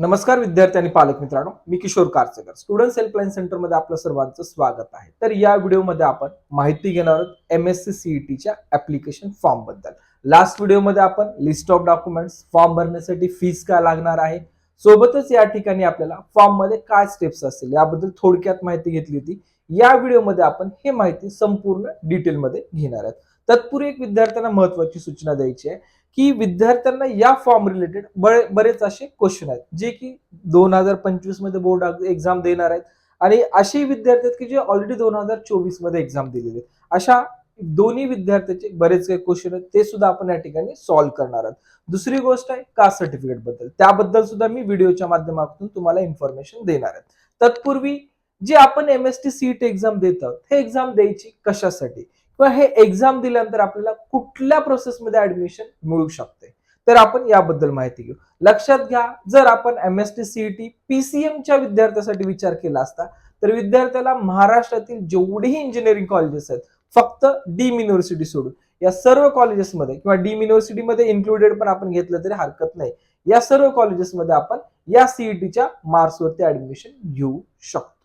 नमस्कार विद्यार्थी आणि पालक मित्रांनो मी किशोर कारचेकर स्टुडंट हेल्पलाईन सेंटरमध्ये आपलं सर्वांचं स्वागत आहे. तर या व्हिडिओमध्ये आपण माहिती घेणार आहोत एम एस सी सीईटीच्या ऍप्लिकेशन फॉर्मबद्दल. लास्ट व्हिडिओमध्ये आपण लिस्ट ऑफ डॉक्युमेंट्स फॉर्म भरण्यासाठी फीस काय लागणार आहे? सोबतच या ठिकाणी आपल्याला फॉर्ममध्ये काय स्टेप्स असतील याबद्दल थोडक्यात माहिती घेतली होती. या व्हिडिओमध्ये आपण हे माहिती संपूर्ण डिटेलमध्ये घेणार आहोत. तत्पूर्वी एक विद्यार्थ्यांना महत्वाची सूचना द्यायची आहे. की विद्यार्थ्यांना या फॉर्म रिलेटेड बरेच असे क्वेश्चन आहेत जे की दोन हजार पंचवीसमध्ये बोर्ड एक्झाम देणार आहेत. आणि असे विद्यार्थी आहेत की जे ऑलरेडी दोन हजार चोवीसमध्ये एक्झाम दिलेले आहेत. अशा दोन्ही विद्यार्थ्याचे बरेच काही क्वेश्चन आहेत. ते सुद्धा आपण या ठिकाणी सॉल्व्ह करणार आहोत. दुसरी गोष्ट आहे कास्ट सर्टिफिकेटबद्दल. त्याबद्दल सुद्धा मी व्हिडिओच्या माध्यमातून तुम्हाला इन्फॉर्मेशन देणार आहे. तत्पूर्वी जे आपण M S T CET exam देत आहोत हे एक्झाम द्यायची कशासाठी? किंवा हे एक्झाम दिल्यानंतर आपल्याला कुठल्या प्रोसेसमध्ये ऍडमिशन मिळू शकते? तर आपण याबद्दल माहिती घेऊ. लक्षात घ्या जर आपण एम एस टी सीईटी पीसीएमच्या विद्यार्थ्यासाठी विचार केला असता तर विद्यार्थ्याला महाराष्ट्रातील जेवढेही इंजिनिअरिंग कॉलेजेस आहेत फक्त डीम युनिव्हर्सिटी सोडून या सर्व कॉलेजेसमध्ये किंवा डीम युनिव्हर्सिटीमध्ये इन्क्लुडेड पण आपण घेतलं तरी हरकत नाही. या सर्व कॉलेजेसमध्ये आपण या सीईटीच्या मार्क्सवरती ऍडमिशन घेऊ शकतो.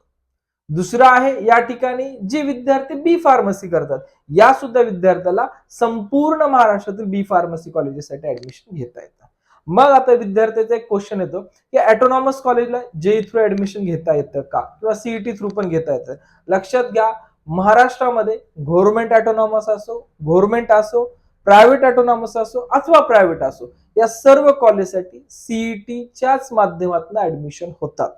दुसरं आहे या ठिकाणी जे विद्यार्थी बी फार्मसी करतात. या सुद्धा विद्यार्थ्याला संपूर्ण महाराष्ट्रातील बी फार्मसी कॉलेजेससाठी ऍडमिशन घेता येतं. मग आता विद्यार्थ्याचा एक क्वेश्चन येतो की ऑटोनॉमस कॉलेजला जे थ्रू ऍडमिशन घेता येतं का? किंवा सीईटी थ्रू पण घेता येतं. लक्षात घ्या महाराष्ट्रामध्ये गव्हर्नमेंट ऑटोनॉमस असो गव्हर्नमेंट असो प्रायव्हेट ऑटोनॉमस असो अथवा प्रायव्हेट असो या सर्व कॉलेजसाठी सीईटीच्याच माध्यमातून ऍडमिशन होतात.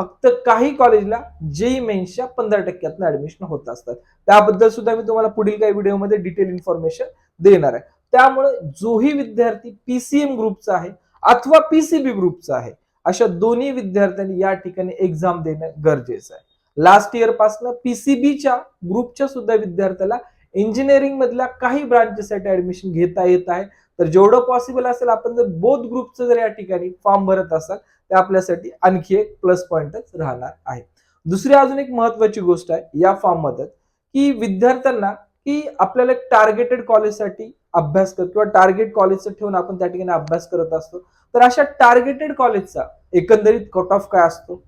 फक्त काही कॉलेजला जेई मेन्सच्या पंधरा टक्क्यातनं ऍडमिशन होत असतात. त्याबद्दल सुद्धा मी तुम्हाला पुढील काही व्हिडिओमध्ये डिटेल इन्फॉर्मेशन देणार आहे. त्यामुळे जोही विद्यार्थी पीसीएम ग्रुपचा आहे अथवा पीसीबी ग्रुपचा आहे अशा दोन्ही विद्यार्थ्यांनी या ठिकाणी एक्झाम देणं गरजेचं आहे. लास्ट इयरपासून पीसीबीच्या ग्रुपच्या सुद्धा विद्यार्थ्याला इंजिनिअरिंग मधल्या काही ब्रांचेससाठी ऍडमिशन घेता येत आहे. तर जेवढं पॉसिबल असेल आपण जर बोध ग्रुपचं जर या ठिकाणी फॉर्म भरत असाल तर आपल्यासाठी आणखी एक प्लस पॉईंटच राहणार आहे. दुसरी अजून एक महत्वाची गोष्ट आहे या फॉर्ममध्ये की विद्यार्थ्यांना की आपल्याला एक टार्गेटेड कॉलेजसाठी अभ्यास करत किंवा टार्गेट कॉलेजचं ठेवून आपण त्या ठिकाणी अभ्यास करत असतो तर अशा टार्गेटेड कॉलेजचा एकंदरीत कट ऑफ काय असतो?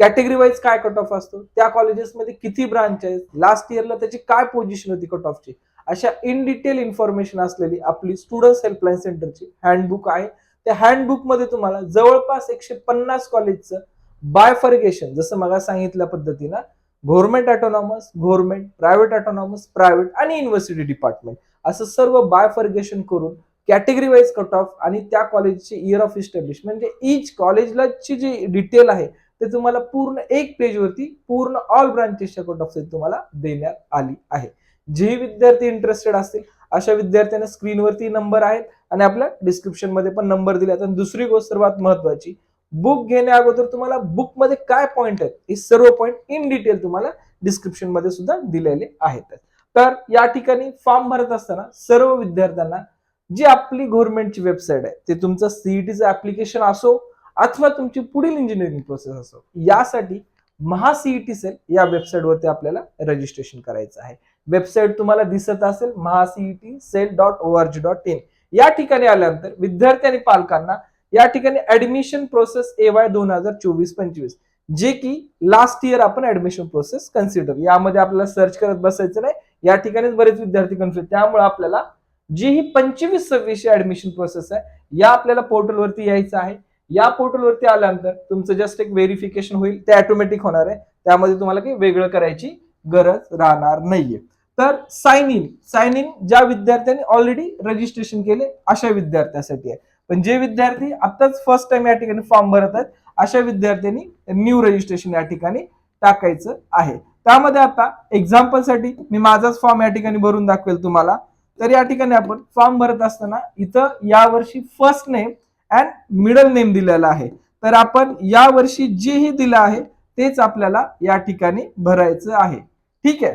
कॅटेगरी वाईज काय कट ऑफ असतो? त्या कॉलेजेसमध्ये किती ब्रांच आहेत? लास्ट इयरला त्याची काय पोझिशन होती कट ऑफची अशा इन डिटेल इन्फॉर्मेशन असलेली आपली स्टुडंट्स हेल्पलाईन सेंटरची हँडबुक आहे. त्या हँडबुकमध्ये तुम्हाला जवळपास एकशे पन्नास कॉलेजचं बायफर्गेशन जसं मला सांगितल्या पद्धतीनं government autonomous government private autonomous private आणि युनिव्हर्सिटी डिपार्टमेंट असं सर्व बायफर्गेशन करून कॅटेगरी वाईज कट ऑफ आणि त्या कॉलेजचे इयर ऑफ इस्टॅब्लिश म्हणजे इच कॉलेजलाची जी डिटेल आहे ते तुम्हाला पूर्ण एक पेजवरती पूर्ण ऑल ब्रांचेसच्या कट ऑफ तुम्हाला देण्यात आली आहे. जे विद्यार्थी इंटरेस्टेड असतील अशा विद्यार्थ्यांना स्क्रीनवरती नंबर आहेत आणि आपल्या डिस्क्रिप्शनमध्ये पण नंबर दिले आणि दुसरी गोष्ट सर्वात महत्वाची बुक घेण्या अगोदर तुम्हाला बुकमध्ये काय पॉईंट आहेत हे सर्व पॉईंट इन डिटेल तुम्हाला डिस्क्रिप्शनमध्ये सुद्धा दिलेले आहेत. तर या ठिकाणी फॉर्म भरत असताना सर्व विद्यार्थ्यांना जी आपली गव्हर्नमेंटची वेबसाईट आहे ते तुमचं सीईटीचं ऍप्लिकेशन असो अथवा तुमची पुढील इंजिनिअरिंग प्रोसेस असो यासाठी महा सीईटी सेल या वेबसाईटवरती आपल्याला रजिस्ट्रेशन करायचं आहे. वेबसाईट तुम्हाला दिसत असेल MahaCET cell dot O R G dot in या ठिकाणी आल्यानंतर विद्यार्थी आणि पालकांना या ठिकाणी ऍडमिशन प्रोसेस ए वाय दोन हजार चोवीस पंचवीस जे की लास्ट इयर आपण ऍडमिशन प्रोसेस कन्सिडर यामध्ये आपल्याला सर्च करत बसायचं नाही. या ठिकाणीच बरेच विद्यार्थी कन्फ्युज त्यामुळे आपल्याला जी ही पंचवीस सव्वीस ऍडमिशन प्रोसेस आहे या आपल्याला पोर्टलवरती यायचं आहे. या पोर्टलवरती आल्यानंतर तुमचं जस्ट एक व्हेरिफिकेशन होईल. ते ऑटोमॅटिक होणार आहे. त्यामध्ये तुम्हाला काही वेगळं करायची गरज राहणार नाहीये. तर साइन इन साइन इन ज्या विद्यार्थ्यांनी ऑलरेडी रजिस्ट्रेशन केले अशा विद्यार्थ्यासाठी आहे. पण जे विद्यार्थी आताच फर्स्ट टाइम या ठिकाणी फॉर्म भरत आहेत अशा विद्यार्थ्यांनी न्यू रजिस्ट्रेशन या ठिकाणी टाकायचं आहे. त्यामध्ये आता एक्झाम्पलसाठी मी माझाच फॉर्म या ठिकाणी भरून दाखवेल तुम्हाला. तर या ठिकाणी आपण फॉर्म भरत असताना इथं यावर्षी first name and middle name दिलेला आहे. तर आपण यावर्षी जेही दिलं आहे तेच आपल्याला या ठिकाणी भरायचं आहे. ठीक आहे?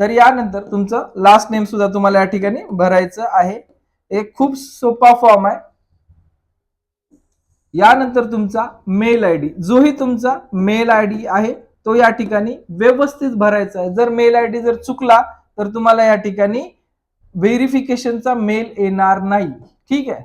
तर यानंतर तुमचं लास्ट नेम सुद्धा तुम्हाला या ठिकाणी भरायचं आहे. एक खूप सोपा फॉर्म आहे. यानंतर तुमचा मेल आय डी जोही तुमचा मेल आय डी आहे तो या ठिकाणी व्यवस्थित भरायचा आहे. जर मेल आय डी जर चुकला तर तुम्हाला या ठिकाणी व्हेरिफिकेशनचा मेल येणार नाही. ठीक आहे?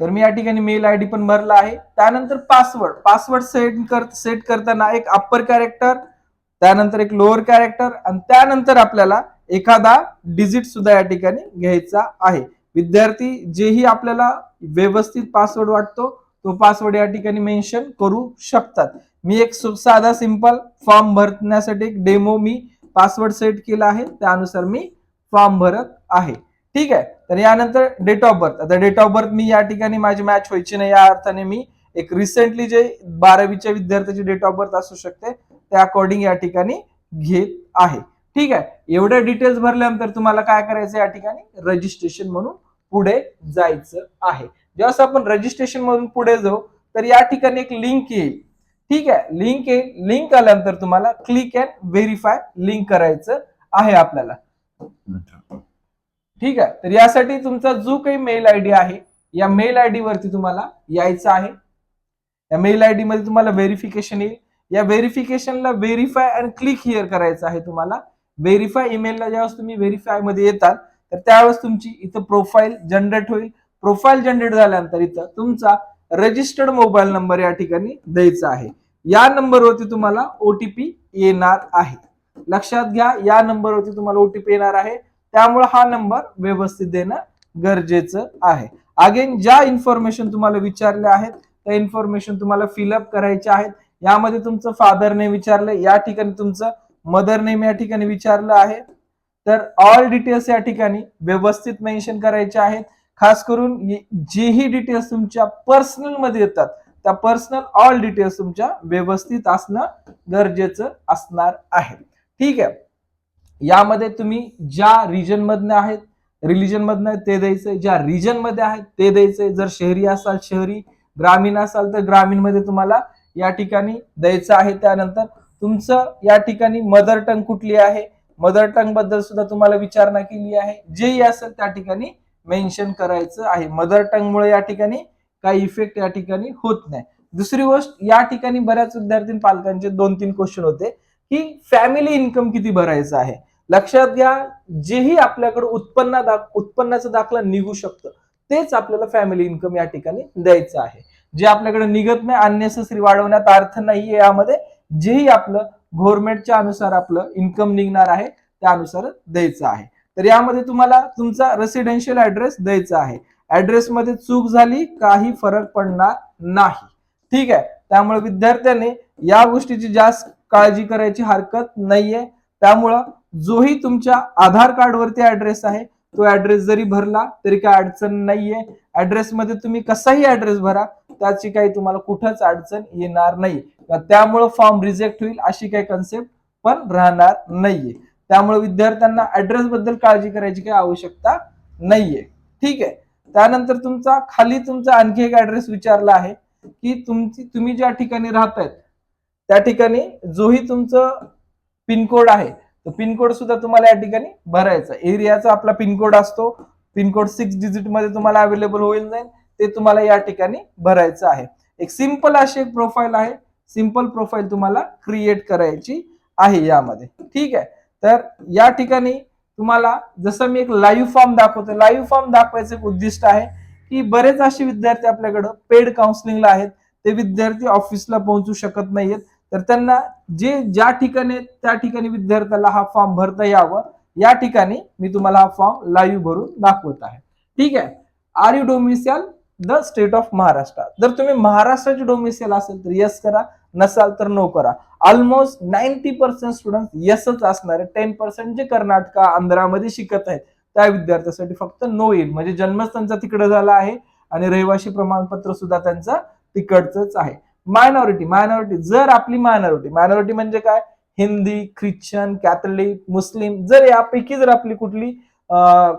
तर मी या ठिकाणी मेल आय डी पण भरला आहे. त्यानंतर पासवर्ड पासवर्ड सेट कर सेट करताना एक अप्पर कॅरेक्टर त्यानंतर एक लोअर कॅरेक्टर आणि त्यानंतर आपल्याला एखादा डिजिट सुद्धा या ठिकाणी घ्यायचा आहे. विद्यार्थी जेही आपल्याला व्यवस्थित पासवर्ड वाटतो तो पासवर्ड या ठिकाणी मेन्शन करू शकतात. मी एक साधा सिंपल फॉर्म भरण्यासाठी एक डेमो मी पासवर्ड सेट केला आहे. त्यानुसार मी फॉर्म भरत आहे. ठीक आहे? तर यानंतर डेट ऑफ बर्थ आता डेट ऑफ बर्थ मी या ठिकाणी माझी मॅच व्हायची नाही या अर्थाने मी एक रिसेंटली जे बारावीच्या विद्यार्थ्याची डेट ऑफ बर्थ असू शकते त्या अकॉर्डिंग या ठिकाणी घेत आहे. ठीक आहे? एवढ्या डिटेल्स भरल्यानंतर तुम्हाला काय करायचं या ठिकाणी? रजिस्ट्रेशन म्हणून पुढे जायचं आहे. जेव्हा आपण रजिस्ट्रेशन म्हणून पुढे जाऊ तर या ठिकाणी एक लिंक येईल. ठीक आहे? लिंक येईल. लिंक आल्यानंतर तुम्हाला क्लिक अँड व्हेरीफाय लिंक करायचं आहे आपल्याला. ठीक आहे? तर यासाठी तुमचा जो काही मेल आय डी आहे या मेल आय डी वरती तुम्हाला यायचं आहे. या मेल आय डी मध्ये तुम्हाला व्हेरिफिकेशन येईल. या व्हेरिफिकेशनला व्हेरीफाय अँड क्लिक हिअर करायचं आहे तुम्हाला. व्हेरीफाय ईमेलला ज्यावेळेस तुम्ही व्हेरीफायमध्ये येतात तर त्यावेळेस तुमची इथं प्रोफाईल जनरेट होईल. प्रोफाईल जनरेट झाल्यानंतर इथं तुमचा रजिस्टर्ड मोबाईल नंबर या ठिकाणी द्यायचा आहे. या नंबरवरती तुम्हाला ओटीपी येणार आहे. लक्षात घ्या या नंबरवरती तुम्हाला ओटीपी येणार आहे. त्यामुळे हा नंबर व्यवस्थित देणं गरजेचं आहे. अगेन ज्या इन्फॉर्मेशन तुम्हाला विचारल्या आहेत त्या इन्फॉर्मेशन तुम्हाला फिलअप करायच्या आहेत. यामध्ये तुमचं फादर नेम विचारलं या ठिकाणी तुमचं मदर नेम या ठिकाणी विचारलं आहे. तर ऑल डिटेल्स या ठिकाणी व्यवस्थित मेन्शन करायचे आहेत. खास करून ये- जेही डिटेल्स तुमच्या पर्सनलमध्ये येतात त्या पर्सनल ऑल डिटेल्स तुमच्या व्यवस्थित असणं गरजेचं असणार आहे. ठीक आहे. यामध्ये तुम्ही ज्या रिजन मधनं आहेत रिलिजन मधनं आहेत ते द्यायचंय. ज्या रिजनमध्ये आहेत ते द्यायचंय. जर शहरी असाल शहरी ग्रामीण असाल तर ग्रामीणमध्ये तुम्हाला या ठिकाणी द्यायचं आहे. त्यानंतर तुमचं या ठिकाणी मदर टंग कुठली आहे? मदर टंगबद्दल सुद्धा तुम्हाला विचारणा केली आहे. जेही असेल त्या ठिकाणी मेन्शन करायचं आहे. मदर टंगमुळे या ठिकाणी काही इफेक्ट या ठिकाणी होत नाही. दुसरी गोष्ट या ठिकाणी बऱ्याच विद्यार्थी पालकांचे दोन तीन क्वेश्चन होते की फॅमिली इन्कम किती भरायचं आहे? लक्षात घ्या जेही आपल्याकडे उत्पन्न दाख उत्पन्नाचा दाखला निघू शकतं तेच आपल्याला फॅमिली इन्कम या ठिकाणी द्यायचं आहे. जे आपल्याकडे निघत नाही अननेसेसरी वाढवण्यात अर्थ नाहीये यामध्ये जेही आपलं गव्हर्नमेंटच्या अनुसार आपलं इन्कम निघणार आहे त्यानुसार द्यायचं आहे. तर यामध्ये तुम्हाला तुमचा रेसिडेन्शियल ऍड्रेस द्यायचा आहे. ऍड्रेस मध्ये चूक झाली काही फरक पडणार नाही. ठीक आहे? त्यामुळे विद्यार्थ्यांनी या गोष्टीची जास्त काळजी करायची हरकत नाहीये. त्यामुळं जोही तुमच्या आधार कार्ड वरती ऍड्रेस आहे. तो ऍड्रेस जरी भरला तरी काय अडचण नाहीये. ऍड्रेस मध्ये तुम्ही कसाही ऍड्रेस भरा त्याची काही तुम्हाला कुठंच अडचण येणार नाही. त्यामुळं फॉर्म रिजेक्ट होईल अशी काही कन्सेप्ट पण राहणार नाहीये. त्यामुळे विद्यार्थ्यांना ऍड्रेस बद्दल काळजी करायची काही आवश्यकता नाहीये. ठीक आहे. त्यानंतर तुमचा खाली तुमचा आणखी एक ऍड्रेस विचारला आहे की तुमची तुम्ही ज्या ठिकाणी राहतायत त्या ठिकाणी जोही तुमचं पिनकोड आहे. तर पिनकोड सुद्धा तुम्हाला या ठिकाणी भरायचा एरियाचा आपला पिनकोड असतो. पिनकोड सिक्स डिजिटमध्ये तुम्हाला अवेलेबल होईल जाईल ते तुम्हाला या ठिकाणी भरायचं आहे. एक सिंपल अशी एक प्रोफाईल आहे. सिंपल प्रोफाईल तुम्हाला क्रिएट करायची आहे यामध्ये. ठीक आहे? तर या ठिकाणी तुम्हाला जसं मी एक लाईव्ह फॉर्म दाखवतो लाईव्ह फॉर्म दाखवायचं एक उद्दिष्ट आहे की बरेच असे विद्यार्थी आपल्याकडं पेड काउन्सिलिंगला आहेत. ते विद्यार्थी ऑफिसला पोहोचू शकत नाहीयेत. तर त्यांना जे ज्या ठिकाणी त्या ठिकाणी विद्यार्थ्याला हा फॉर्म भरता यावं या ठिकाणी मी तुम्हाला हा फॉर्म लाईव्ह भरून दाखवत आहे. ठीक आहे? Are you domicile the state of Maharashtra जर तुम्ही महाराष्ट्राची डोमिसियल असेल तर येस करा नसाल तर नो करा. ऑलमोस्ट नाईन्टी पर्सेंट स्टुडंट येसच असणार टेन पर्सेंट जे कर्नाटका आंध्रामध्ये शिकत आहेत त्या विद्यार्थ्यासाठी फक्त नो येईल. म्हणजे जन्मच त्यांचा तिकडे झाला आहे आणि रहिवासी प्रमाणपत्र सुद्धा त्यांचं तिकडचंच आहे. मायनॉरिटी मायनॉरिटी जर आपली मायनॉरिटी मायनॉरिटी म्हणजे काय? हिंदी ख्रिश्चन कॅथलिक मुस्लिम जर यापैकी जर आपली कुठली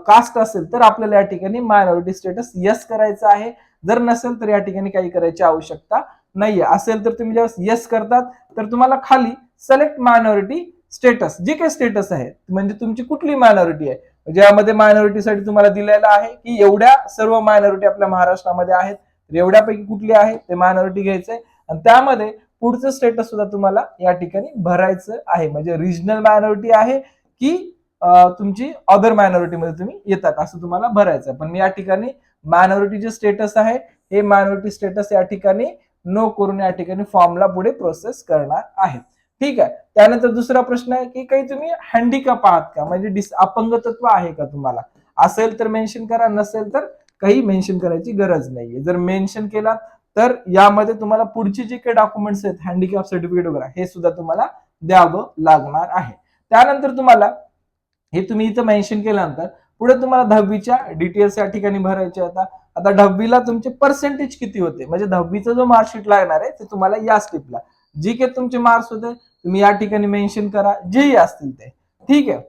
कास्ट असेल तर आपल्याला या ठिकाणी मायनॉरिटी स्टेटस यस करायचं आहे. जर नसेल तर या ठिकाणी काही करायची आवश्यकता नाहीये. असेल तर तुम्ही ज्यावेळेस यस करतात तर तुम्हाला खाली सिलेक्ट मायनॉरिटी स्टेटस जे काही स्टेटस आहे म्हणजे तुमची कुठली मायनॉरिटी आहे ज्यामध्ये मायनॉरिटीसाठी तुम्हाला दिलेलं आहे की एवढ्या सर्व मायनॉरिटी आपल्या महाराष्ट्रामध्ये आहेत एवढ्यापैकी कुठली आहे ते मायनॉरिटी घ्यायचंय. आणि त्यामध्ये पुढचं स्टेटस सुद्धा तुम्हाला या ठिकाणी भरायचं आहे. म्हणजे रिजनल मायनॉरिटी आहे की तुमची अदर मायनॉरिटीमध्ये तुम्ही येतात असं तुम्हाला भरायचं आहे. पण या ठिकाणी मायनॉरिटी जे स्टेटस आहे हे मायनॉरिटी स्टेटस या ठिकाणी नो करून या ठिकाणी फॉर्मला पुढे प्रोसेस करणार आहे. ठीक आहे. त्यानंतर दुसरा प्रश्न आहे की काही तुम्ही हँडिकॅप आहात का? म्हणजे डिस अपंगत्व आहे का तुम्हाला? असेल तर मेन्शन करा नसेल तर काही मेन्शन करायची गरज नाहीये. जर मेन्शन केला तर यामध्ये तुम्हाला पुढचे जे काही डॉक्युमेंट्स आहेत हँडिकॅप सर्टिफिकेट वगैरे हे सुद्धा तुम्हाला द्यावं लागणार आहे. त्यानंतर तुम्हाला हे तुम्ही इथं मेन्शन केल्यानंतर पुढे तुम्हाला दहावीच्या डिटेल्स या ठिकाणी भरायचे आता आता दहावीला तुमचे पर्सेंटेज किती होते? म्हणजे दहावीचा जो मार्कशीट लागणार आहे ते तुम्हाला या स्टेपला जे काही तुमचे मार्क्स होते तुम्ही या ठिकाणी मेन्शन करा जेही असतील ते. ठीक आहे?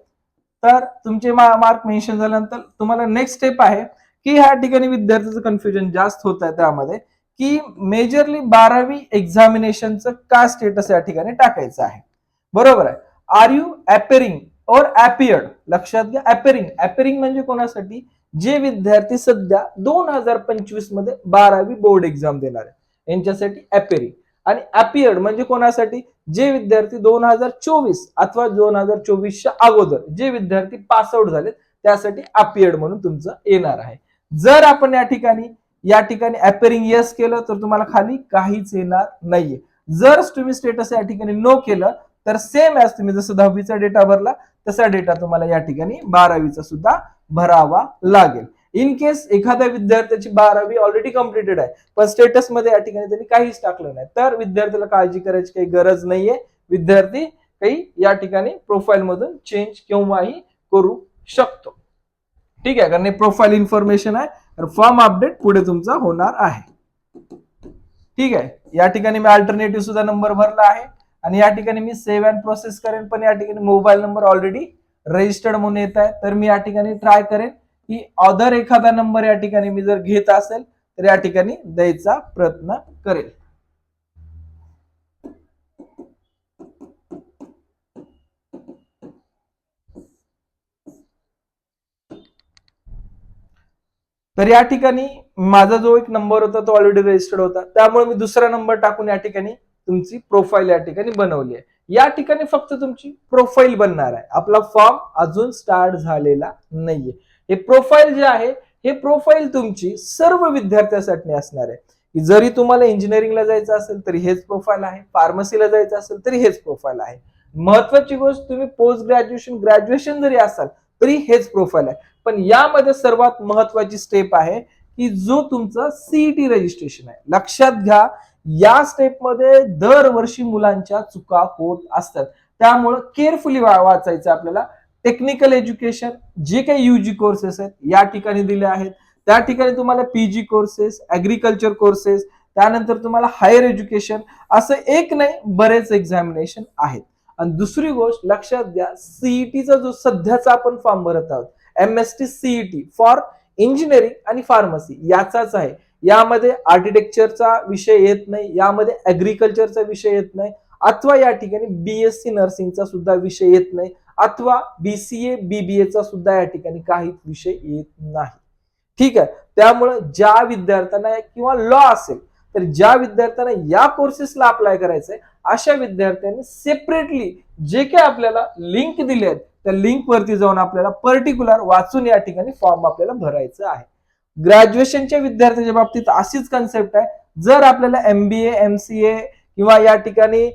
तर तुमचे मार्क मेन्शन झाल्यानंतर तुम्हाला नेक्स्ट स्टेप आहे की ह्या ठिकाणी विद्यार्थ्याचं कन्फ्युजन जास्त होत आहे त्यामध्ये. की मेजरली बारावी एक्झामिनेशनचं का स्टेटस या ठिकाणी टाकायचं आहे. बरोबर आहे? आर यू अपेरिंग और अपियर्ड लक्षात घ्या अपेरिंग अपेरिंग म्हणजे कोणासाठी? जे विद्यार्थी सध्या दोन हजार पंचवीसमध्ये बारावी बोर्ड एक्झाम देणार आहे यांच्यासाठी अपेरिंग आणि अपियर्ड म्हणजे कोणासाठी? जे विद्यार्थी दोन हजार चोवीस अथवा दोन हजार चोवीसच्या अगोदर जे विद्यार्थी पास आउट त्यासाठी अपियर्ड म्हणून तुमचं येणार आहे. जर आपण या ठिकाणी या ठिकाणी अपेरिंग येस केलं तर तुम्हाला खाली काहीच येणार नाहीये. जर तुम्ही स्टेटस या ठिकाणी नो केलं तर सेम ॲज तुम्ही जसं दहावीचा डेटा भरला तसा डेटा तुम्हाला या ठिकाणी बारावीचा सुद्धा भरावा लागेल. इन केस एखाद्या विद्यार्थ्याची बारावी ऑलरेडी कम्प्लिटेड आहे पण स्टेटसमध्ये या ठिकाणी त्यांनी काहीच टाकलं नाही तर विद्यार्थ्याला काळजी करायची काही गरज नाहीये. विद्यार्थी काही या ठिकाणी प्रोफाईल मधून चेंज केव्हाही करू शकतो. ठीक आहे कारण प्रोफाईल इन्फॉर्मेशन आहे. तर फॉर्म अपडेट पुढे तुमचा होणार आहे. ठीक आहे? या ठिकाणी मी अल्टरनेटिव्ह सुद्धा नंबर भरला आहे. आणि या ठिकाणी मी सेव्ह अँड प्रोसेस करेन पण या ठिकाणी मोबाईल नंबर ऑलरेडी रजिस्टर्ड म्हणून येत आहे. तर मी या ठिकाणी ट्राय करेन की अदर एखादा नंबर या ठिकाणी मी जर घेत असेल तर या ठिकाणी द्यायचा प्रयत्न करेल तर या ठिकाणी माझा जो एक नंबर होता तो ऑलरेडी रजिस्टर्ड होता. त्यामुळे मी दुसरा नंबर टाकून या ठिकाणी तुमची प्रोफाईल या ठिकाणी बनवली आहे. या ठिकाणी फक्त तुमची प्रोफाईल बनणार आहे. आपला फॉर्म अजून स्टार्ट झालेला नाहीये. हे प्रोफाईल जे आहे हे प्रोफाईल तुमची सर्व विद्यार्थ्यांसाठी असणार आहे. की जरी तुम्हाला इंजिनिअरिंगला जायचं असेल तरी हेच प्रोफाईल आहे. फार्मसीला जायचं असेल तरी हेच प्रोफाईल आहे. महत्वाची गोष्ट तुम्ही पोस्ट ग्रॅज्युएशन ग्रॅज्युएशन जरी असाल तरी हेच प्रोफाईल आहे. पण यामध्ये सर्वात महत्वाची स्टेप आहे की जो तुमचा सीईटी रजिस्ट्रेशन आहे. लक्षात घ्या या स्टेपमध्ये दरवर्षी मुलांच्या चुका होत असतात. त्यामुळं केअरफुली वाचायचं आपल्याला. टेक्निकल एज्युकेशन जे काही यूजी कोर्सेस आहेत या ठिकाणी दिले आहेत. त्या ठिकाणी तुम्हाला पीजी कोर्सेस ऍग्रिकल्चर कोर्सेस त्यानंतर तुम्हाला हायर एज्युकेशन असं एक नाही बरेच एक्झामिनेशन आहेत. आणि दुसरी गोष्ट लक्षात द्या सीईटीचा जो सध्याचा आपण फॉर्म भरत आहोत M S T CET for engineering आणि फार्मसी याचाच आहे. यामध्ये आर्किटेक्चरचा विषय येत नाही यामध्ये ऍग्रिकल्चरचा विषय येत नाही अथवा या ठिकाणी बीएससी नर्सिंगचा सुद्धा विषय येत नाही अथवा बीसीए बीबीएचा सुद्धा या ठिकाणी काहीच विषय येत नाही. ठीक आहे? त्यामुळे ज्या विद्यार्थ्यांना किंवा लॉ असेल तर ज्या विद्यार्थ्यांना या कोर्सेसला अप्लाय करायचंय अशा विद्यार्थ्यांनी सेपरेटली जे काही आपल्याला लिंक दिले आहेत त्या लिंक वरती जाऊन आपल्याला पर्टिक्युलर वाचून या ठिकाणी फॉर्म आपल्याला भरायचं आहे. ग्रॅज्युएशनच्या विद्यार्थ्यांच्या बाबतीत अशीच कन्सेप्ट आहे. जर आपल्याला एमबीए एमसीए किंवा या ठिकाणी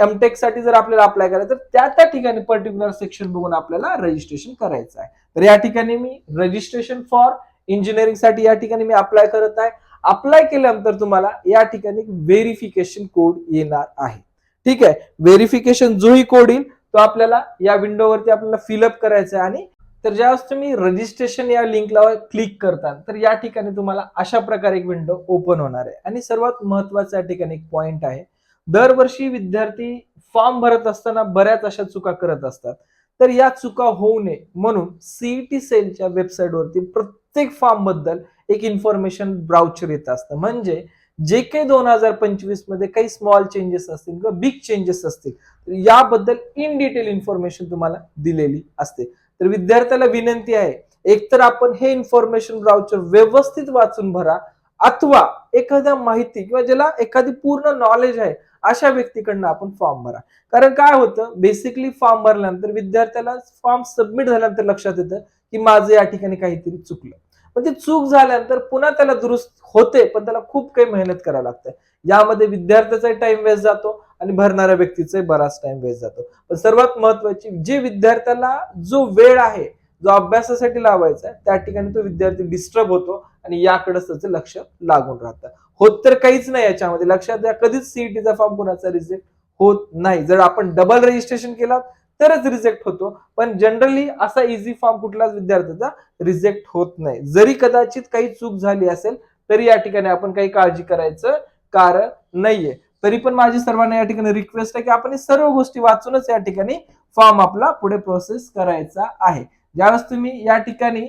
एमटेकसाठी जर आपल्याला अप्लाय करायचं तर त्या त्या ठिकाणी पर्टिक्युलर सेक्शन बघून आपल्याला रजिस्ट्रेशन करायचं आहे. तर या ठिकाणी मी रजिस्ट्रेशन फॉर इंजिनिअरिंगसाठी या ठिकाणी मी अप्लाय करत आहे. अप्लाय केल्यानंतर तुम्हाला या ठिकाणी व्हेरिफिकेशन कोड येणार आहे. ठीक आहे? व्हेरिफिकेशन जोही कोड येईल तो आपल्याला या विंडोवरती आपल्याला फिलअप करायचा आहे. आणि तर ज्यावेळेस तुम्ही रजिस्ट्रेशन या लिंकला क्लिक करता तर या ठिकाणी तुम्हाला अशा प्रकारे एक विंडो ओपन होणार आहे. आणि सर्वात महत्त्वाचा या ठिकाणी एक पॉइंट आहे दरवर्षी विद्यार्थी फॉर्म भरत असताना बऱ्याच अशा चुका करत असतात. तर या चुका होऊ नये म्हणून सीईटी सेलच्या वेबसाईटवरती प्रत्येक फॉर्मबद्दल एक इन्फॉर्मेशन ब्राउचर येत असतं. म्हणजे जे काही दोन हजार पंचवीसमध्ये काही स्मॉल चेंजेस असतील किंवा बिग चेंजेस असतील याबद्दल इन डिटेल इन्फॉर्मेशन तुम्हाला दिलेली असते. तर विद्यार्थ्याला विनंती आहे एकतर आपण हे इन्फॉर्मेशन ब्राउचर व्यवस्थित वाचून भरा अथवा एखाद्या माहिती किंवा ज्याला एखादी पूर्ण नॉलेज आहे अशा व्यक्तीकडनं आपण फॉर्म भरा. कारण काय होतं बेसिकली फॉर्म भरल्यानंतर विद्यार्थ्याला फॉर्म सबमिट झाल्यानंतर लक्षात येतं की माझं या ठिकाणी काहीतरी चुकलं. पण ती चूक झाल्यानंतर पुन्हा त्याला दुरुस्त होते पण त्याला खूप काही मेहनत करावी लागते. यामध्ये विद्यार्थ्याचाही टाइम वेस्ट जातो आणि भरणाऱ्या व्यक्तीचाही बराच टाइम वेस्ट जातो. पण सर्वात महत्वाची जे विद्यार्थ्याला जो वेळ आहे जो अभ्यासासाठी लावायचा आहे त्या ठिकाणी तो विद्यार्थी डिस्टर्ब होतो आणि याकडेच त्याचं लक्ष लागून राहतं. होत तर काहीच नाही याच्यामध्ये. लक्षात द्या कधीच सीईटीचा फॉर्म कुणाचा रिजेक्ट होत नाही. जर आपण डबल रजिस्ट्रेशन केला तरच रिजेक्ट होतो. पण जनरली असा इझी फॉर्म कुठलाच विद्यार्थ्याचा रिजेक्ट होत नाही. जरी कदाचित काही चूक झाली असेल तरी या ठिकाणी आपण काही काळजी करायचं कारण नाहीये. तरी पण माझी सर्वांना या ठिकाणी रिक्वेस्ट आहे की आपण सर्व गोष्टी वाचूनच या ठिकाणी फॉर्म आपला पुढे प्रोसेस करायचा आहे. ज्यावेळेस तुम्ही या ठिकाणी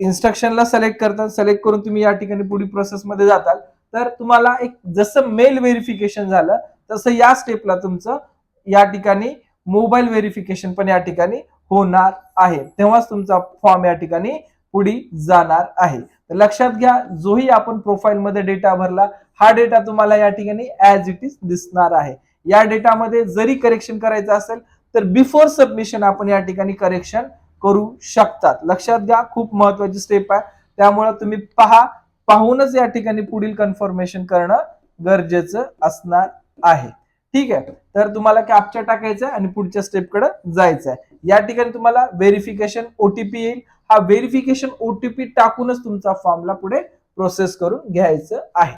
इन्स्ट्रक्शनला सिलेक्ट करता सिलेक्ट करून तुम्ही या ठिकाणी पुढील प्रोसेसमध्ये जाताल तर तुम्हाला एक जसं मेल व्हेरिफिकेशन झालं तसं या स्टेपला तुमचं या ठिकाणी मोबाईल व्हेरिफिकेशन पण या ठिकाणी होणार आहे. तेव्हाच तुमचा फॉर्म या ठिकाणी पुढे जाणार आहे. तर लक्षात घ्या जोही आपण प्रोफाईल मध्ये डेटा भरला हा डेटा तुम्हाला या ठिकाणी ऍज इट इज दिसणार आहे. या डेटामध्ये जरी करेक्शन करायचं असेल तर बिफोर सबमिशन आपण या ठिकाणी करेक्शन करू शकतात. लक्षात घ्या खूप महत्वाची स्टेप आहे. त्यामुळे तुम्ही पहा पाहूनच या ठिकाणी पुढील कन्फर्मेशन करणं गरजेचं असणार आहे. ठीक आहे? तर तुम्हाला कॅप्चर टाकायचं आहे आणि पुढच्या स्टेपकडे जायचं आहे या ठिकाणी तुम्हाला व्हेरिफिकेशन ओटीपी येईल. हा व्हेरिफिकेशन ओटीपी टाकूनच तुमचा फॉर्मला पुढे प्रोसेस करून घ्यायचं आहे.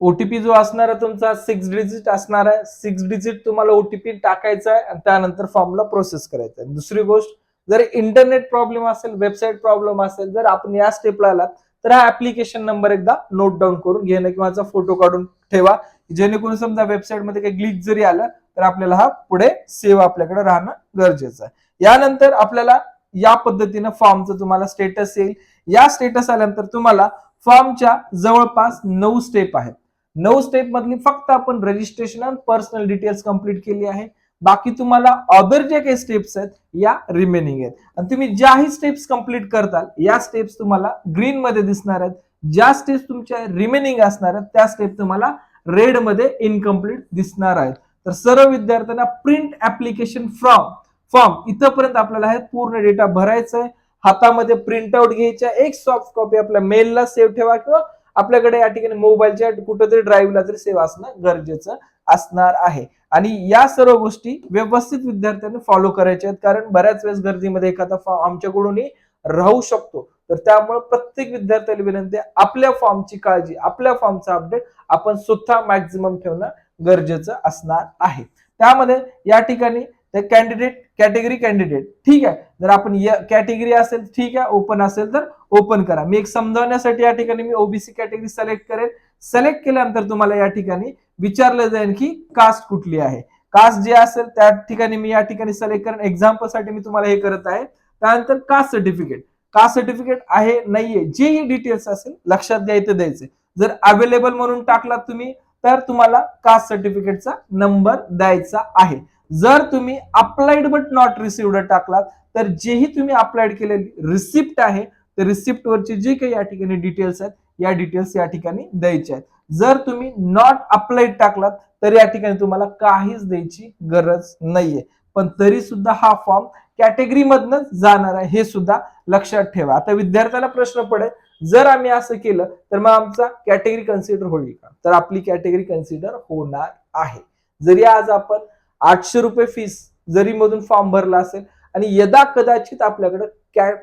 ओटीपी जो असणार आहे तुमचा सिक्स डिजिट असणार आहे. सिक्स डिजिट तुम्हाला ओटीपी टाकायचा आहे आणि त्यानंतर फॉर्मला प्रोसेस करायचा आहे. दुसरी गोष्ट जर इंटरनेट प्रॉब्लेम असेल वेबसाईट प्रॉब्लेम असेल जर आपण या स्टेपला आलात तर हा ऍप्लिकेशन नंबर एकदा नोट डाऊन करून घेणं किंवा फोटो काढून ठेवा. जेणेकरून समजा वेबसाईटमध्ये काही ग्लिच जरी आलं तर आपल्याला हा पुढे सेव्ह आपल्याकडे राहणं गरजेचं आहे. यानंतर आपल्याला या पद्धतीनं फॉर्मचं तुम्हाला स्टेटस येईल. या स्टेटस आल्यानंतर तुम्हाला फॉर्मच्या जवळपास नऊ स्टेप आहेत. नऊ स्टेप मधली फक्त आपण रजिस्ट्रेशन आणि पर्सनल डिटेल्स कंप्लीट केली आहे. बाकी तुम्हाला अदर जे काही स्टेप्स आहेत या रिमेनिंग आहेत. आणि तुम्ही ज्याही स्टेप्स कंप्लीट करताल या स्टेप्स तुम्हाला ग्रीन मध्ये दिसणार आहेत. ज्या स्टेप्स तुमच्या रिमेनिंग असणार आहेत त्या स्टेप तुम्हाला रेडमध्ये इनकम्प्लीट दिसणार आहेत. तर सर्व विद्यार्थ्यांना प्रिंट ऍप्लिकेशन फॉर्म फॉर्म इथंपर्यंत आपल्याला हे पूर्ण डेटा भरायचा आहे हातामध्ये प्रिंट आउट घ्यायच्या एक सॉफ्ट कॉपी आपल्या मेलला सेव्ह ठेवा किंवा आपल्याकडे या ठिकाणी मोबाईलच्या कुठेतरी ड्राईव्हला तरी सेव्ह असणं गरजेचं. असणार आहे. आणि या सर्व गोष्टी व्यवस्थित विद्यार्थ्यांनी फॉलो करायच्या आहेत. कारण बऱ्याच वेळेस गर्दीमध्ये एखादा फॉर्म आमच्याकडूनही राहू शकतो. तर त्यामुळे प्रत्येक विद्यार्थ्याला विनंती आपल्या फॉर्मची काळजी आपल्या फॉर्मचा अपडेट आपण स्वतः मॅक्झिमम ठेवणं गरजेचं असणार आहे. त्यामध्ये या ठिकाणी कॅन्डिडेट कॅटेगरी कॅन्डिडेट ठीक आहे? जर आपण कॅटेगरी असेल ठीक आहे. ओपन असेल तर ओपन करा. मी एक समजावण्यासाठी या ठिकाणी मी ओबीसी कॅटेगरी सिलेक्ट करेल सिलेक्ट केल्यानंतर तुम्हाला या ठिकाणी विचारलं जाईल की कास्ट कुठली आहे. कास्ट जे असेल त्या ठिकाणी मी या ठिकाणी सिलेक्ट करेन. एक्झाम्पलसाठी मी तुम्हाला हे करत आहे. त्यानंतर कास्ट सर्टिफिकेट कास्ट सर्टिफिकेट आहे नाहीये. जेही डिटेल्स असेल लक्षात घ्या इथे द्यायचे. जर अवेलेबल म्हणून टाकलात तुम्ही तर तुम्हाला कास्ट सर्टिफिकेटचा नंबर द्यायचा आहे. जर तुम्ही अप्लाइड बट नॉट रिसिव्ह टाकलात तर जेही तुम्ही अप्लाइड केलेली रिसिप्ट आहे तर रिसिप्टवरची जे काही या ठिकाणी डिटेल्स आहेत या डिटेल्स या ठिकाणी द्यायचे आहेत. जर तुम्ही नॉट अप्लाइड टाकलात तर या ठिकाणी तुम्हाला काहीच द्यायची गरज नाहीये. पण तरी सुद्धा हा फॉर्म कॅटेगरी मधनं जाणार आहे हे सुद्धा लक्षात ठेवा. आता विद्यार्थ्याला प्रश्न पडेल जर आम्ही असं केलं तर मग आमचा कॅटेगरी कन्सिडर होईल का? तर आपली कॅटेगरी कन्सिडर होणार आहे. जरी आज आपण आठशे रुपये फीस जरी मधून फॉर्म भरला असेल आणि यदा कदाचित आपल्याकडे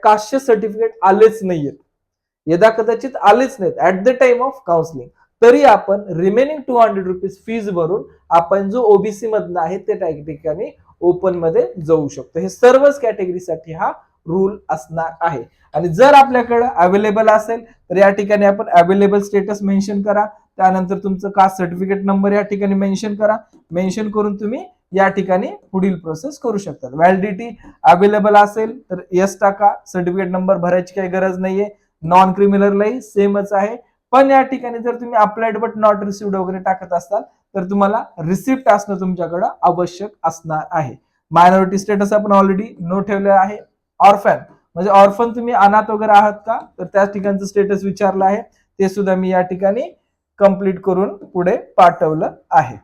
काश्य सर्टिफिकेट आलेच नाहीयेत. यदा कदाचित आलेच नाहीत at the time of counselling तरी आपण remaining two hundred rupees fees भरून आपण जो ओबीसी मधनं आहे ते त्या ठिकाणी ओपनमध्ये जाऊ शकतो. हे सर्वच कॅटेगरीसाठी हा रूल असणार आहे. आणि जर आपल्याकडं अवेलेबल असेल तर या ठिकाणी आपण अवेलेबल स्टेटस मेन्शन करा. त्यानंतर तुमचं कास्ट सर्टिफिकेट नंबर या ठिकाणी मेन्शन करा. मेन्शन करून तुम्ही या ठिकाणी पुढील प्रोसेस करू शकतात. व्हॅलिडिटी अवेलेबल असेल तर यस टाका. सर्टिफिकेट नंबर भरायची काही गरज नाहीये. नॉन क्रिमिनललाही सेमच आहे. पण या ठिकाणी जर तुम्ही अप्लाइड बट नॉट रिसिव्ड वगैरे टाकत असाल तर तुम्हाला रिसिप्ट असणं तुमच्याकडं आवश्यक असणार आहे. मायनॉरिटी स्टेटस आपण ऑलरेडी नो ठेवले आहे. ऑर्फॅन म्हणजे ऑर्फन तुम्ही अनाथ वगैरे आहात का? तर त्या ठिकाणचं स्टेटस विचारलं आहे. ते सुद्धा मी या ठिकाणी कंप्लीट करून पुढे पाठवलं आहे.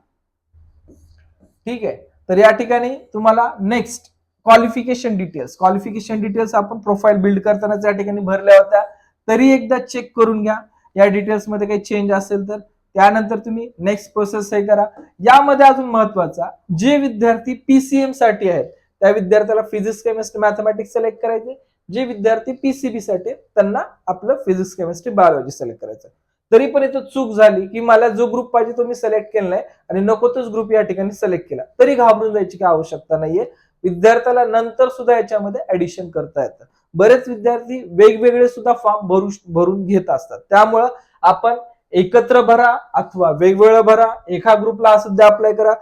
ठीक आहे. तर या ठिकाणी तुम्हाला next qualification details qualification details आपण प्रोफाईल बिल्ड करताना त्या ठिकाणी भरल्या होत्या. तरी एकदा चेक करून घ्या. या डिटेल्समध्ये काही चेंज असेल तर त्यानंतर तुम्ही नेक्स्ट प्रोसेस हे करा. यामध्ये अजून महत्त्वाचा जे विद्यार्थी पीसीएमसाठी आहेत त्या विद्यार्थ्याला फिजिक्स केमिस्ट्री मॅथमॅटिक्स सिलेक्ट करायचे. जे विद्यार्थी पीसीबी साठी त्यांना आपलं फिजिक्स केमिस्ट्री बायोलॉजी सिलेक्ट करायचं. तरी पण इथं चूक झाली की मला जो ग्रुप पाहिजे तो मी सिलेक्ट केला नाही आणि नको तोच ग्रुप या ठिकाणी सिलेक्ट केला. तरी घाबरून जायची काही आवश्यकता नाहीये. विद्यार्थ्याला नंतर सुद्धा याच्यामध्ये ऍडिशन करता येतं. बरेच विद्यार्थी वेगवेगळे सुद्धा फॉर्म भरू भरून घेत असतात. त्यामुळं आपण एकत्र भरा अथवा वेगवेगळं भरा. एका ग्रुपला सुद्धा अप्लाय करा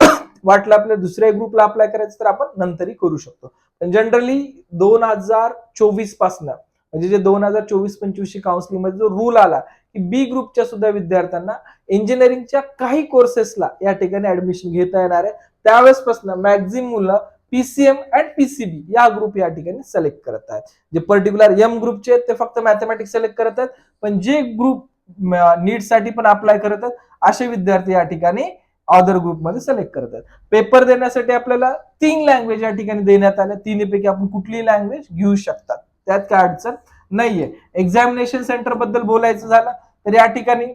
वाटलं आपल्या दुसऱ्या ग्रुपला अप्लाय करायचं तर आपण नंतरही करू शकतो. पण जनरली दोन हजार चोवीस पासनं म्हणजे जे दोन हजार चोवीस पंचवीस काउन्सिलिंगमध्ये जो रूल आला की बी ग्रुपच्या सुद्धा विद्यार्थ्यांना इंजिनिअरिंगच्या काही कोर्सेसला या ठिकाणी ऍडमिशन घेता येणार आहे. त्यावेळेसपासून मॅक्झिम मुलं पीसीएम अँड पीसीबी या ग्रुप या ठिकाणी सिलेक्ट करत आहेत. जे पर्टिक्युलर एम ग्रुपचे आहेत ते फक्त मॅथमॅटिक्स सिलेक्ट करत आहेत. पण जे ग्रुप नीटसाठी पण अप्लाय करत आहेत असे विद्यार्थी या ठिकाणी अदर ग्रुपमध्ये सिलेक्ट करत आहेत. पेपर देण्यासाठी आपल्याला तीन लँग्वेज या ठिकाणी देण्यात आल्या. तिन्हीपैकी आपण कुठलीही लँग्वेज घेऊ शकतात? त्यात काय अडचण नाहीये. एक्झामिनेशन सेंटरबद्दल बोलायचं झालं तर या ठिकाणी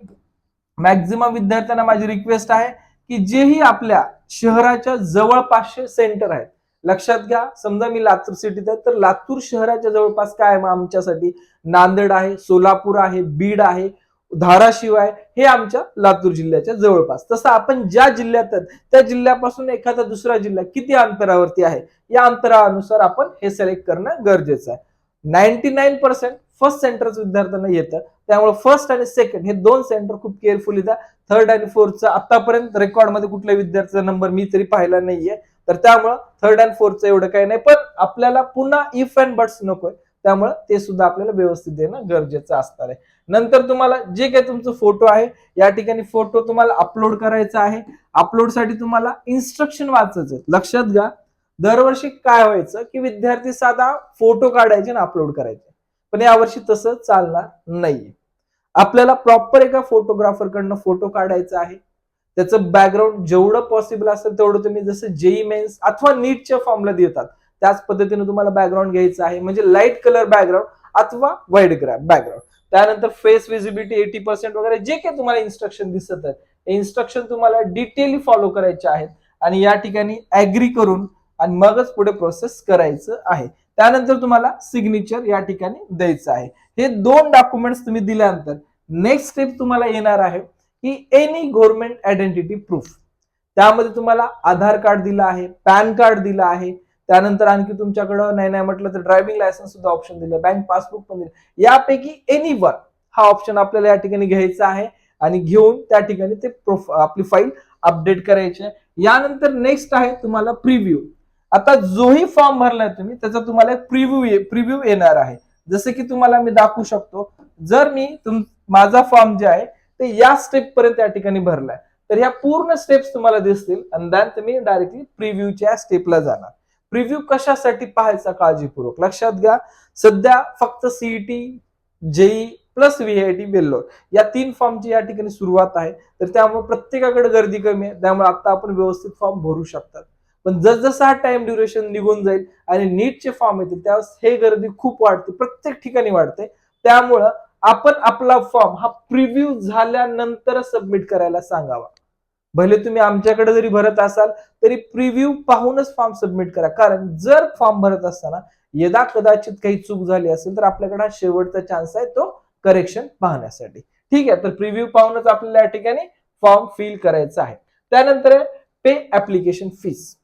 मॅक्झिमम विद्यार्थ्यांना माझी रिक्वेस्ट आहे की जेही आपल्या शहराच्या जवळपासचे सेंटर आहेत लक्षात घ्या समजा मी लातूर सिटीत आहे तर लातूर शहराच्या जवळपास काय आहे मग आमच्यासाठी? नांदेड आहे सोलापूर आहे बीड आहे धाराशिव आहे हे आमच्या लातूर जिल्ह्याच्या जवळपास. तसं आपण ज्या जिल्ह्यात आहेत त्या जिल्ह्यापासून एखादा दुसरा जिल्हा किती अंतरावरती आहे या अंतरानुसार आपण हे सिलेक्ट करणं गरजेचं आहे. नाईन्टी नाईन पर्सेंट फर्स्ट सेंटरच विद्यार्थ्यांना येतं. त्यामुळे फर्स्ट आणि सेकंड हे दोन सेंटर खूप केअरफुली द्या. थर्ड आणि फोर्थचा आतापर्यंत रेकॉर्डमध्ये कुठल्या विद्यार्थ्याचा नंबर मी तरी पाहिला नाहीये. तर त्यामुळं थर्ड अँड फोर्थचं एवढं काही नाही पण आपल्याला पुन्हा इफ अँड बट्स नकोय. त्यामुळं ते सुद्धा आपल्याला व्यवस्थित देणं गरजेचं असणार आहे. नंतर तुम्हाला जे काही तुमचं फोटो आहे या ठिकाणी फोटो तुम्हाला अपलोड करायचा आहे. अपलोडसाठी तुम्हाला इन्स्ट्रक्शन वाचायचं लक्षात घ्या दरवर्षी काय व्हायचं की विद्यार्थी साधा फोटो काढायचे आणि अपलोड करायचे. पण यावर्षी तसं चालणार नाहीये. आपल्याला प्रॉपर एका फोटोग्राफर कडनं फोटो काढायचा आहे. त्याचं बॅकग्राऊंड जेवढं पॉसिबल असेल तेवढं तुम्ही जसं जेई मेन्स अथवा नीटच्या फॉर्मला देतात त्याच पद्धतीने तुम्हाला बॅकग्राऊंड घ्यायचं आहे. म्हणजे लाइट कलर बॅकग्राऊंड अथवा व्हाईट ग्रॅप बॅकग्राऊंड त्यानंतर फेस विजिबिलिटी एटी पर्सेंट वगैरे जे काही तुम्हाला इन्स्ट्रक्शन दिसत आहेत हे इन्स्ट्रक्शन तुम्हाला डिटेली फॉलो करायचे आहेत आणि या ठिकाणी ऍग्री करून आणि मगच पुढे प्रोसेस करायचं आहे. त्यानंतर तुम्हाला सिग्नेचर या ठिकाणी द्यायचं आहे. हे दोन डॉक्युमेंट्स तुम्ही दिल्यानंतर नेक्स्ट स्टेप तुम्हाला येणार आहे. की एनी गव्हर्नमेंट आयडेंटिटी प्रूफ त्यामध्ये तुम्हाला आधार कार्ड दिलं आहे पॅन कार्ड दिलं आहे त्यानंतर आणखी तुमच्याकडं नाही नाही म्हटलं तर ड्रायव्हिंग लायसन्स सुद्धा ऑप्शन दिलं बँक पासबुक पण दिलं. यापैकी एनी वन हा ऑप्शन आपल्याला या ठिकाणी घ्यायचा आहे आणि घेऊन त्या ठिकाणी ते प्रोफ आपली फाईल अपडेट करायची आहे. यानंतर नेक्स्ट आहे तुम्हाला प्रिव्ह्यू आता जोही फॉर्म भरलाय तुम्ही त्याचा तुम्हाला एक प्रिव्ह्यू प्रिव्ह्यू येणार आहे. जसे की तुम्हाला मी दाखवू शकतो. जर मी तुम माझा फॉर्म जे आहे ते या स्टेप पर्यंत या ठिकाणी भरलाय. तर ह्या पूर्ण स्टेप्स तुम्हाला दिसतील आणि दॅन तुम्ही डायरेक्टली प्रिव्ह्यूच्या स्टेपला जाणार. प्रिव्ह्यू कशासाठी पाहायचा काळजीपूर्वक? लक्षात घ्या सध्या फक्त CET JEE plus VIT Vellore या तीन फॉर्मची या ठिकाणी सुरुवात आहे. तर त्यामुळे प्रत्येकाकडे गर्दी कमी आहे. त्यामुळे आता आपण व्यवस्थित फॉर्म भरू शकतात. पण जसजसा हा टाइम ड्युरेशन निघून जाईल आणि नीटचे फॉर्म येतील त्यावेळेस हे गर्दी खूप वाढते प्रत्येक ठिकाणी वाढते. त्यामुळं आपण आपला फॉर्म हा प्रिव्ह्यू झाल्यानंतर सबमिट करायला सांगावा. भले तुम्ही आमच्याकडे जरी भरत असाल तरी प्रिव्ह्यू पाहूनच फॉर्म सबमिट करा. कारण जर फॉर्म भरत असताना यदा कदाचित काही चूक झाली असेल तर आपल्याकडे हा शेवटचा चान्स आहे तो करेक्शन पाहण्यासाठी. ठीक आहे तर प्रिव्ह्यू पाहूनच आपल्याला या ठिकाणी फॉर्म फिल करायचा आहे. त्यानंतर पे ऍप्लिकेशन फीस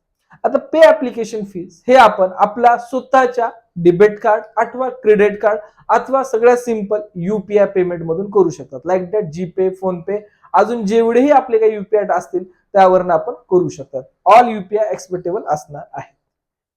आता पे ऍप्लिकेशन फीस हे आपण आपल्या स्वतःच्या डेबिट कार्ड अथवा क्रेडिट कार्ड अथवा सगळ्यात सिंपल युपीआय पेमेंट मधून करू शकतात. लाईक दॅट जीपे फोनपे अजून जेवढेही आपले काही युपीआय असतील त्यावरनं आपण करू शकतात. ऑल युपीआय एक्सपेक्टेबल असणार आहे.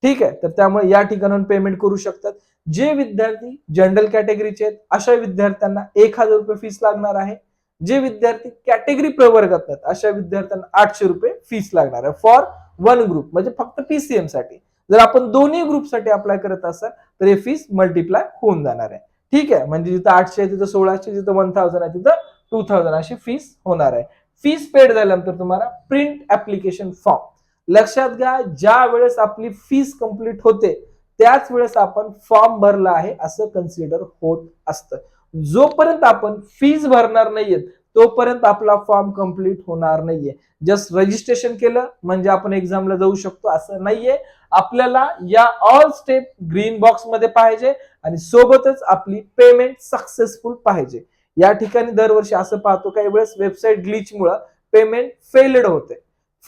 ठीक आहे? तर त्यामुळे या ठिकाणाहून पेमेंट करू शकतात. जे विद्यार्थी जनरल कॅटेगरीचे आहेत अशा विद्यार्थ्यांना एक हजार रुपये फीस लागणार आहे. जे विद्यार्थी कॅटेगरी प्रवर्गात आहेत अशा विद्यार्थ्यांना आठशे रुपये फीस लागणार आहे. फॉर वन ग्रुप म्हणजे फक्त पीसीएमसाठी. जर आपण दोन्ही ग्रुपसाठी अप्लाय करत असाल तर हे फीस मल्टिप्लाय होऊन जाणार आहे. ठीक आहे? म्हणजे जिथं आठशे आहे तिथं सोळाशे जिथं वन थाउजंड आहे तिथं टू थाउजंड अशी फीस होणार आहे. फीस पेड झाल्यानंतर तुम्हाला प्रिंट ऍप्लिकेशन फॉर्म लक्षात घ्या ज्या वेळेस आपली फीस कंप्लीट होते त्याच वेळेस आपण फॉर्म भरला आहे असं कन्सिडर होत असतं. जोपर्यंत आपण फीज भरणार नाहीयेत तोपर्यंत आपला फॉर्म कंप्लीट होणार नाहीये. जस्ट रजिस्ट्रेशन केलं म्हणजे आपण एक्झामला जाऊ शकतो असं नाहीये. आपल्याला या ऑल स्टेप ग्रीन बॉक्समध्ये पाहिजे आणि सोबतच आपली पेमेंट सक्सेसफुल पाहिजे. या ठिकाणी दरवर्षी असं पाहतो काही वेळेस वेबसाईट ग्लिच मुळे पेमेंट फेल्ड होते.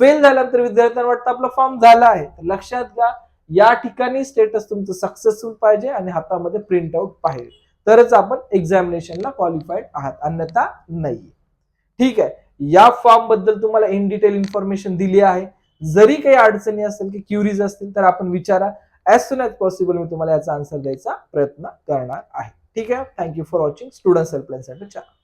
फेल झाल्यानंतर विद्यार्थ्यांना वाटतं आपला फॉर्म झाला आहे. तर लक्षात घ्या या ठिकाणी स्टेटस तुमचं सक्सेसफुल पाहिजे आणि हातामध्ये प्रिंट आउट पाहिजे. तरच आपण एक्झामिनेशनला क्वालिफाईड आहात. अन्यथा नाही ठीक आहे. या फॉर्मबद्दल तुम्हाला इन डिटेल इन्फॉर्मेशन दिली आहे. जरी काही अडचणी असतील की क्युरीज असतील तर आपण विचारा. ॲज सुन ॲज पॉसिबल मी तुम्हाला याचा आन्सर द्यायचा प्रयत्न करणार आहे. ठीक आहे? Thank you for watching student helpline centre channel